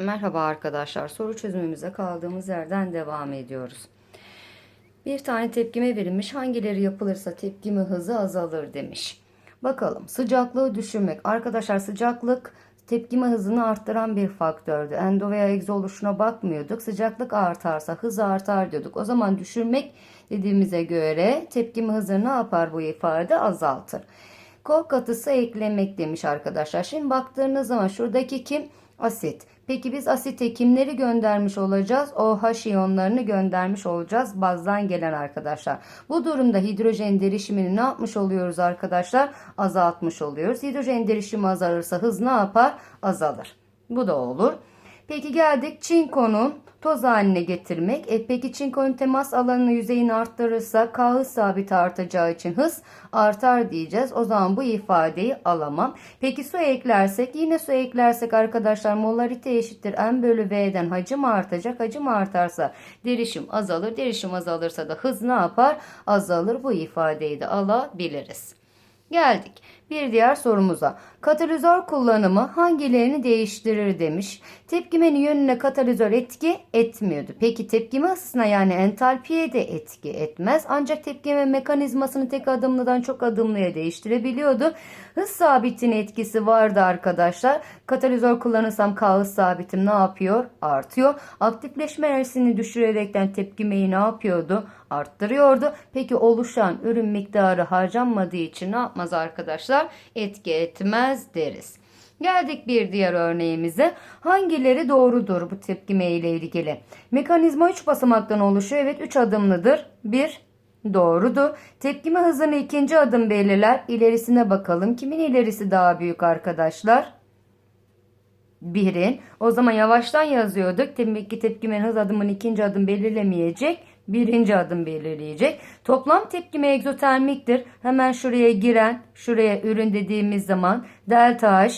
Merhaba arkadaşlar. Soru çözümümüze kaldığımız yerden devam ediyoruz. Bir tane tepkime verilmiş. Hangileri yapılırsa tepkime hızı azalır demiş. Bakalım sıcaklığı düşürmek. Arkadaşlar sıcaklık tepkime hızını arttıran bir faktördü. Endo veya egzo oluşuna bakmıyorduk. Sıcaklık artarsa hız artar diyorduk. O zaman düşürmek dediğimize göre tepkime hızını ne yapar bu ifade? Azaltır. Kol katısı eklemek demiş arkadaşlar. Şimdi baktığınız zaman şuradaki kim? Asit. Peki biz asite kimleri göndermiş olacağız? OH iyonlarını göndermiş olacağız bazdan gelen arkadaşlar. Bu durumda hidrojen derişimini ne yapmış oluyoruz arkadaşlar? Azaltmış oluyoruz. Hidrojen derişimi azalırsa hız ne yapar? Azalır. Bu da olur. Peki geldik çinkonun toz haline getirmek. E peki çinkonun temas alanını yüzeyini arttırırsa K hız sabiti artacağı için hız artar diyeceğiz. O zaman bu ifadeyi alamam. Peki su eklersek yine su eklersek arkadaşlar molarite eşittir M bölü V'den hacim artacak. Hacim artarsa derişim azalır. Derişim azalırsa da hız ne yapar? Azalır. Bu ifadeyi de alabiliriz. Geldik bir diğer sorumuza. Katalizör kullanımı hangilerini değiştirir demiş. Tepkimenin yönüne katalizör etki etmiyordu. Peki tepkime ısısına yani entalpiye de etki etmez. Ancak tepkime mekanizmasını tek adımlıdan çok adımlıya değiştirebiliyordu. Hız sabitinin etkisi vardı arkadaşlar. Katalizör kullanırsam K hız sabitim ne yapıyor? Artıyor. Aktifleşme enerjisini düşürerekten tepkimeyi ne yapıyordu? Arttırıyordu. Peki oluşan ürün miktarı harcanmadığı için ne yapmaz arkadaşlar? Etki etmez deriz. Geldik bir diğer örneğimize. Hangileri doğrudur bu tepkime ile ilgili? Mekanizma 3 basamaktan oluşuyor. Evet 3 adımlıdır. 1 doğrudur. Tepkime hızını ikinci adım belirler. İlerisine bakalım. Kimin ilerisi daha büyük arkadaşlar? birin. O zaman yavaştan yazıyorduk. Demek ki tepkimenin hız adımının ikinci adım belirlemeyecek. Birinci adım belirleyecek. Toplam tepkime egzotermiktir. Hemen şuraya giren, şuraya ürün dediğimiz zaman delta H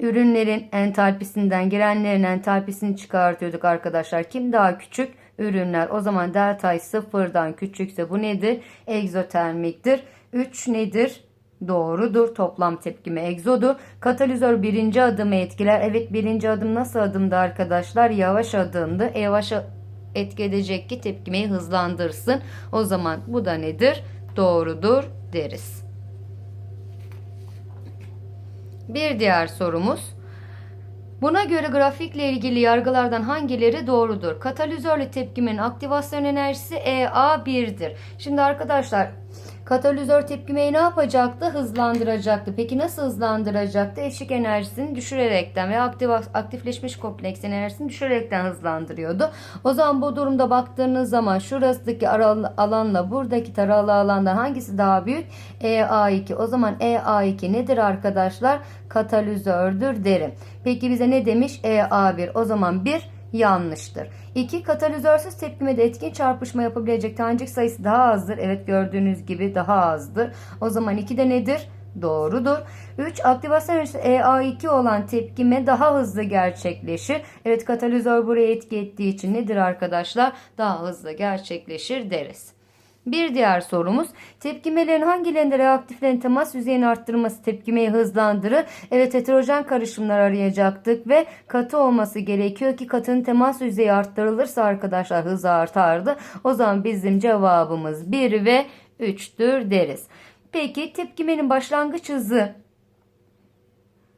ürünlerin entalpisinden girenlerin entalpisini çıkartıyorduk arkadaşlar. Kim daha küçük? Ürünler. O zaman delta sıfırdan küçükse bu nedir? Egzotermiktir. 3 nedir? Doğrudur. Toplam tepkime egzodur. Katalizör birinci adımı etkiler. Evet birinci adım nasıl adımdı arkadaşlar? Yavaş adımdı. E, yavaş etki edecek ki tepkimeyi hızlandırsın. O zaman bu da nedir? Doğrudur deriz. Bir diğer sorumuz. Buna göre grafikle ilgili yargılardan hangileri doğrudur? Katalizörle tepkimenin aktivasyon enerjisi EA1'dir. Şimdi arkadaşlar katalizör tepkimeyi ne yapacaktı? Hızlandıracaktı. Peki nasıl hızlandıracaktı? Eşik enerjisini düşürerekten ve aktif, aktifleşmiş kompleks enerjisini düşürerekten hızlandırıyordu. O zaman bu durumda baktığınız zaman şurasındaki alanla buradaki taralı alandan hangisi daha büyük? EA2. O zaman EA2 nedir arkadaşlar? Katalizördür derim. Peki bize ne demiş? EA1. O zaman 1 yanlıştır. 2. Katalizörsüz tepkimede etkin çarpışma yapabilecek tanecik sayısı daha azdır. Evet gördüğünüz gibi daha azdır. O zaman 2 de nedir? Doğrudur. 3. Aktivasyon enerjisi EA2 olan tepkime daha hızlı gerçekleşir. Evet katalizör buraya etki ettiği için nedir arkadaşlar? Daha hızlı gerçekleşir deriz. Bir diğer sorumuz tepkimelerin hangilerinde reaktiflerin temas yüzeyini arttırması tepkimeyi hızlandırır? Evet heterojen karışımlar arayacaktık ve katı olması gerekiyor ki katının temas yüzeyi arttırılırsa arkadaşlar hız artardı. O zaman bizim cevabımız 1 ve 3'tür deriz. Peki tepkimenin başlangıç hızı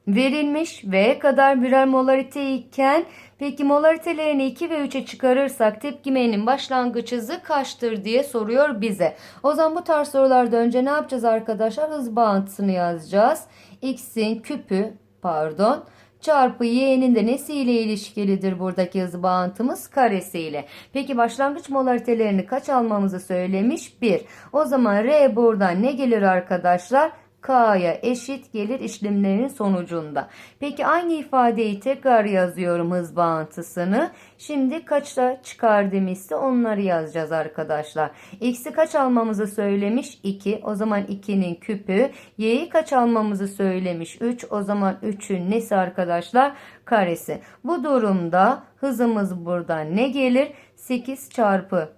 verilmiş V kadar birer molarite iken peki molaritelerini 2 ve 3'e çıkarırsak tepkimenin başlangıç hızı kaçtır diye soruyor bize. O zaman bu tarz sorularda önce ne yapacağız arkadaşlar? Hız bağıntısını yazacağız. X'in küpü pardon çarpı y'nin de nesiyle ilişkilidir buradaki hız bağıntımız karesiyle. Peki başlangıç molaritelerini kaç almamızı söylemiş? 1. O zaman R buradan ne gelir arkadaşlar? K'ya eşit gelir işlemlerinin sonucunda. Peki aynı ifadeyi tekrar yazıyorum hız bağıntısını. Şimdi kaçta çıkar demişse onları yazacağız arkadaşlar. X'i kaç almamızı söylemiş? 2. O zaman 2'nin küpü. Y'yi kaç almamızı söylemiş? 3. O zaman 3'ün nesi arkadaşlar? Karesi. Bu durumda hızımız buradan ne gelir? 8 çarpı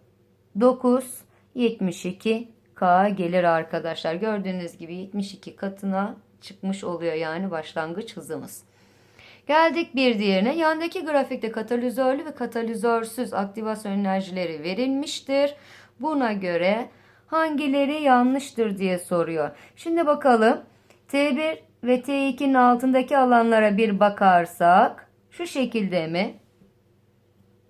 9 72 K gelir arkadaşlar. Gördüğünüz gibi 72 katına çıkmış oluyor yani başlangıç hızımız. Geldik bir diğerine. Yandaki grafikte katalizörlü ve katalizörsüz aktivasyon enerjileri verilmiştir. Buna göre hangileri yanlıştır diye soruyor. Şimdi bakalım. T1 ve T2'nin altındaki alanlara bir bakarsak şu şekilde mi?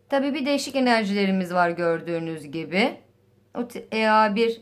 Tabii bir değişik enerjilerimiz var gördüğünüz gibi. O t- EA1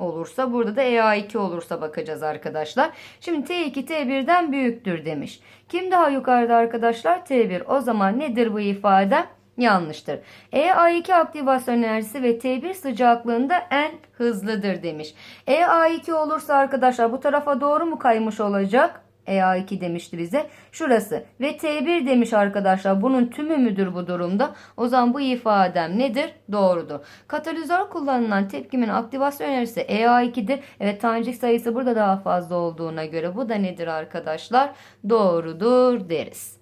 olursa burada da EA2 olursa bakacağız arkadaşlar. Şimdi T2 T1'den büyüktür demiş. Kim daha yukarıda arkadaşlar? T1. O zaman nedir bu ifade? Yanlıştır. EA2 aktivasyon enerjisi ve T1 sıcaklığında en hızlıdır demiş. EA2 olursa arkadaşlar bu tarafa doğru mu kaymış olacak? EA2 demişti bize. Şurası ve T1 demiş arkadaşlar. Bunun tümü müdür bu durumda? O zaman bu ifadem nedir? Doğrudur. Katalizör kullanılan tepkimin aktivasyon enerjisi EA2'dir. Evet tanecik sayısı burada daha fazla olduğuna göre bu da nedir arkadaşlar? Doğrudur deriz.